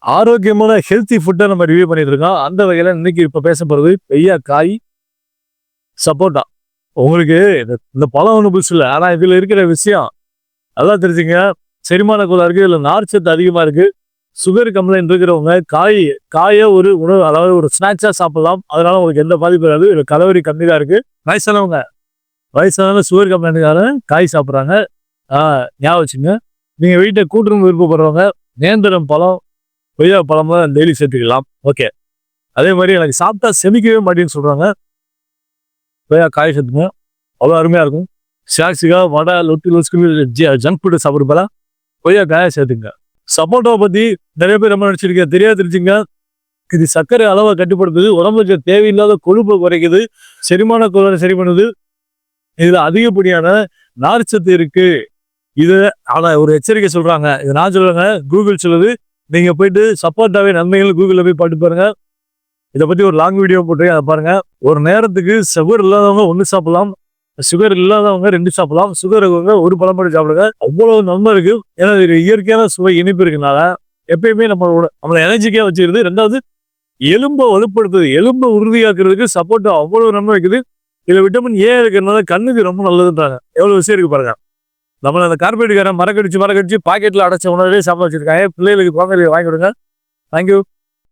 ஆரோக்கியமான ஹெல்த்தி ஃபுட்டை நம்ம ரிவ்யூ பண்ணிட்டு இருக்கோம். அந்த வகையில் இன்னைக்கு இப்போ பேச போகிறது பெய்யா காய் சப்போட்டா. உங்களுக்கு இந்த- இந்த பழம் ஒன்றும் புதுசு இல்லை. ஆனால் இதில் இருக்கிற விஷயம் நல்லா தெரிஞ்சுங்க. செரிமான கோளாறு இருக்குது இதில் நார்ச்சத்து அதிகமாக இருக்குது சுகர் கம்ப்ளைண்ட் இருக்கிறவங்க காய் காயை ஒரு உணவு அதாவது ஒரு ஸ்நாக்ஸாக சாப்பிடலாம். அதனால உங்களுக்கு எந்த பாதிப்பு வராது. இதில் கலோரி கம்மி தான் இருக்குது வயசானவங்க வயசானவங்க சுகர் கம்ப்ளைண்ட்டுக்காரன் காய் சாப்பிட்றாங்க. ஞாபகம் வச்சுங்க. நீங்கள் வீட்டை கூட்டுறவு விருப்பப்படுறவங்க நேந்திரம் பழம் கொய்யா பழமா டெய்லி சேர்த்துக்கலாம். ஓகே அதே மாதிரி எனக்கு சாப்பிட்டா செமிக்கவே மாட்டேன்னு சொல்கிறாங்க கொய்யா காய் சேர்த்துங்க. அவ்வளோ அருமையாக இருக்கும். ஸ்நாக்ஸுக்காக வடை லொட்டு லொஸ்கு ஜங்க் ஃபுட்டு சாப்பிட்றப்பல கொய்யா காயை சேர்த்துங்க. சப்போட்டாவை பற்றி நிறைய பேர் ரொம்ப நினச்சிருக்கேன் தெரியாது தெரிஞ்சுங்க. இது சர்க்கரை அளவை கட்டுப்படுத்துது. உடம்புக்கு தேவையில்லாத கொழுப்பை குறைக்குது. செரிமான கோளாறு சரி பண்ணுது. இதில் அதிகப்படியான நார்ச்சத்து இருக்குது இது ஆனால் ஒரு எச்சரிக்கை சொல்கிறாங்க இது நான் சொல்கிறேங்க கூகுள் சொல்லுது. நீங்கள் போயிட்டு சப்போட்டாவே நன்மைகள் கூகுளில் போய் பாட்டு பாருங்கள் இதை பற்றி ஒரு லாங் வீடியோ போட்டு அதை பாருங்கள் ஒரு நேரத்துக்கு சுகர் இல்லாதவங்க ஒன்று சாப்பிடலாம். சுகர் இல்லாதவங்க ரெண்டு சாப்பிடலாம். சுகர் இருக்கவங்க ஒரு பழம் மட்டும் சாப்பிடுங்க. அவ்வளோ நன்மை இருக்கு. ஏன்னா இது இயற்கையான சுவை இனிப்பு இருக்கனால எப்பயுமே நம்மளோட நம்மளை எனர்ஜிக்காக வச்சுக்கிறது. ரெண்டாவது எலும்பை வலுப்படுத்துது. எலும்பை உறுதியாக்குறதுக்கு சப்போட்டா அவ்வளோ நன்மை இருக்குது. இதில் விட்டமின் ஏ இருக்கிறதுனால கண்ணுக்கு ரொம்ப நல்லதுன்றாங்க. எவ்வளோ விஷயம் இருக்கு பாருங்க. நம்மளை அந்த கார்பரேட்டுக்காரன் மரக்கடிச்சு மரக்கடிச்சு பாக்கெட்டில் அடைச்ச உணவே சாப்பிட வச்சுருக்காங்க. பிள்ளைகளுக்கு குழந்தைகளுக்கு வாங்கி கொடுங்க. தேங்க்யூ